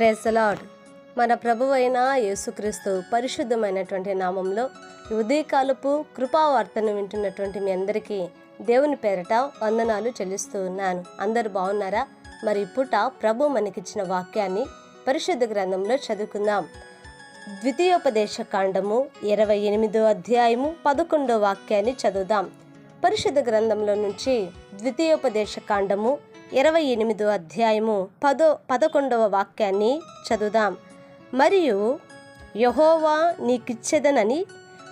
Praise the Lord మన ప్రభువైన యేసుక్రీస్తు పరిశుద్ధమైనటువంటి నామంలో ఉదయకాలపు కృపావార్తను వింటున్నటువంటి మీ అందరికీ దేవుని పేరట వందనాలు చెల్లిస్తూ ఉన్నాను అందరు బాగున్నారా? మరి పుట ప్రభు మనకిచ్చిన వాక్యాన్ని పరిశుద్ధ గ్రంథంలో చదువుకుందాం. ద్వితీయోపదేశ కాండము ఇరవై ఎనిమిదో అధ్యాయము పదకొండో వాక్యాన్ని చదువుదాం. పరిశుద్ధ గ్రంథంలో నుంచి ద్వితీయోపదేశ కాండము ఇరవై ఎనిమిదో అధ్యాయము పదో పదకొండవ వాక్యాన్ని చదువుదాం. మరియు యహోవా నీకిచ్చేదనని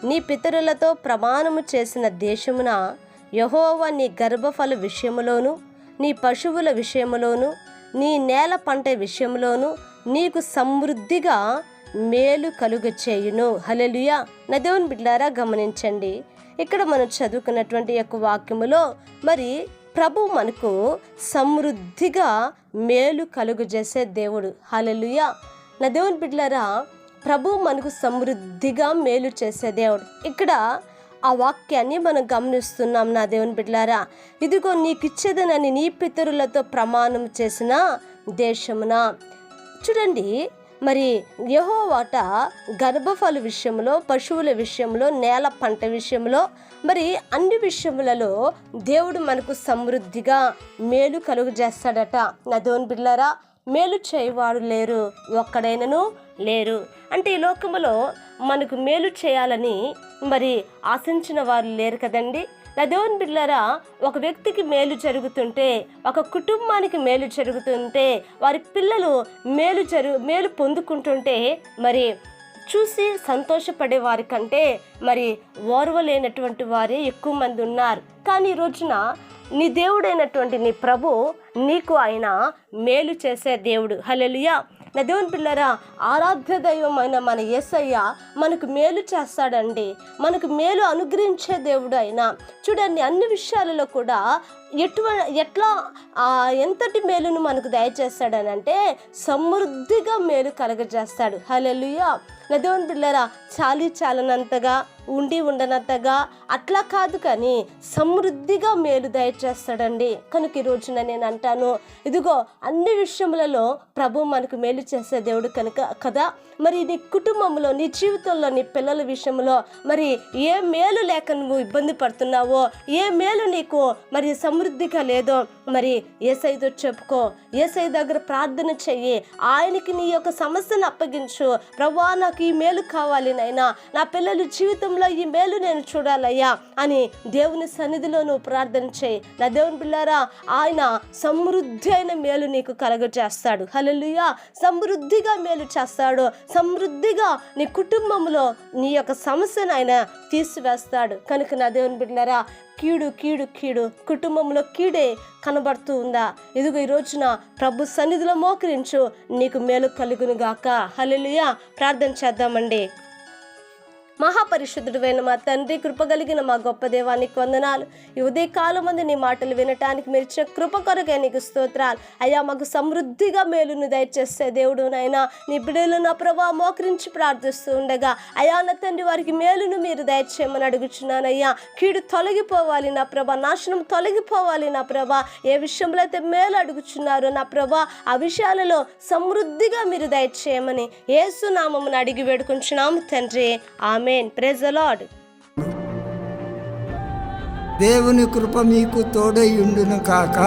నీ పితరులతో ప్రమాణము చేసిన దేశమున యహోవా నీ గర్భఫల విషయములోను నీ పశువుల విషయములోను నీ నేల పంట విషయంలోను నీకు సమృద్ధిగా మేలు కలుగ చేయును. హలెలుయా నా దేవుని బిడ్డారా గమనించండి. ఇక్కడ మనం చదువుకున్నటువంటి యొక్క వాక్యములో మరి ప్రభు మనకు సమృద్ధిగా మేలు కలుగజేసే దేవుడు. హలలుయ నా దేవుని బిడ్డలారా ప్రభు మనకు సమృద్ధిగా మేలు చేసే దేవుడు. ఇక్కడ ఆ వాక్యాన్ని మనం గమనిస్తున్నాం నా దేవుని బిడ్డలారా. ఇదిగో నీకు ఇచ్చేదనని నీ పితరులతో ప్రమాణం చేసిన దేశమున. చూడండి మరి యహోవాట గర్భఫల విషయంలో పశువుల విషయంలో నేల పంట విషయంలో మరి అన్ని విషయములలో దేవుడు మనకు సమృద్ధిగా మేలు కలుగజేస్తాడట నదోన్ నా దేవుని మేలు చేయవాడు లేరు ఒక్కడైనను లేరు. అంటే ఈ లోకములో మనకు మేలు చేయాలని మరి ఆశించిన వారు లేరు కదండి. నా దేవుని బిడ్డలారా ఒక వ్యక్తికి మేలు జరుగుతుంటే ఒక కుటుంబానికి మేలు జరుగుతుంటే వారి పిల్లలు మేలు జరుగు మేలు పొందుకుంటుంటే మరి చూసి సంతోషపడే వారి కంటే మరి ఓర్వలేనటువంటి వారే ఎక్కువ మంది ఉన్నారు. కానీ ఈ రోజున నీ దేవుడైనటువంటి నీ ప్రభు నీకు ఆయన మేలు చేసే దేవుడు. హలెలుయా నా దేవుని పిల్లరా ఆరాధ్య దైవమైన మన యేసయ్య మనకు మేలు చేస్తాడండి. మనకు మేలు అనుగ్రహించే దేవుడు అయినా చూడండి అన్ని విషయాలలో కూడా ఎటువ ఎట్లా ఎంతటి మేలును మనకు దయచేస్తాడనంటే సమృద్ధిగా మేలు కలగజేస్తాడు. హలెలుయా నదేవన్ బిళ్ళరా చాలి చాలనంతగా ఉండి ఉండనంతగా అట్లా కాదు కానీ సమృద్ధిగా మేలు దయచేస్తాడండి. కనుక ఈ రోజున నేను అంటాను ఇదిగో అన్ని విషయములలో ప్రభు మనకు మేలు చేసే దేవుడు కనుక కదా? మరి నీ కుటుంబంలో నీ జీవితంలో నీ పిల్లల విషయంలో మరి ఏ మేలు లేక నువ్వు ఇబ్బంది పడుతున్నావో ఏ మేలు నీకు మరి సమృద్ధిగా లేదో మరి ఏసైతో చెప్పుకో. ఏసై దగ్గర ప్రార్థన చెయ్యి. ఆయనకి నీ యొక్క సమస్యను అప్పగించు. ప్రభా నాకు ఈ మేలు కావాలి నైనా నా పిల్లల జీవితంలో ఈ మేలు నేను చూడాలయ్యా అని దేవుని సన్నిధిలో నువ్వు ప్రార్థన చేయి నా దేవుని పిల్లారా ఆయన సమృద్ధి అయిన మేలు నీకు కలగజేస్తాడు. హల్లెలూయా. సమృద్ధిగా మేలు చేస్తాడు. సమృద్ధిగా నీ కుటుంబంలో నీ యొక్క సమస్యను ఆయన తీసివేస్తాడు. కనుక నా దేవుని బిడ్డలారా కీడు కీడు కీడు. కుటుంబంలో కీడే కనబడుతూ ఉందా? ఇదిగో ఈ రోజున ప్రభు సన్నిధిలో మోకరించు. నీకు మేలు కలుగునుగాక గాక. ప్రార్థన చేద్దామండి. మహాపరిశుద్ధుడువైన మా తండ్రి కృపగలిగిన మా గొప్ప దేవానికి వందనాలు. ఈ ఉదయకాలం మంది నీ మాటలు వినటానికి మీరు ఇచ్చిన కృప కొరకే నీకు స్తోత్రాలు. అయ్యా మాకు సమృద్ధిగా మేలును దయచేస్తే దేవుడు నైనా నీ బిడ్డలు నా ప్రభా మోకరించి ప్రార్థిస్తూ ఉండగా అయా నా తండ్రి వారికి మేలును మీరు దయచేయమని అడుగుచున్నానయ్యా. కీడు తొలగిపోవాలి నా ప్రభా నాశనం తొలగిపోవాలి నా ప్రభా. ఏ విషయంలో అయితే మేలు అడుగుచున్నారో నా ప్రభా ఆ విషయాలలో సమృద్ధిగా మీరు దయచేయమని ఏసునామమును అడిగి వేడుకుంటున్నాము తండ్రి. ఆమె ఆమెన్ ప్రెజ్ లార్డ్ దేవుని కృప మీకు తోడై ఉండును కాక.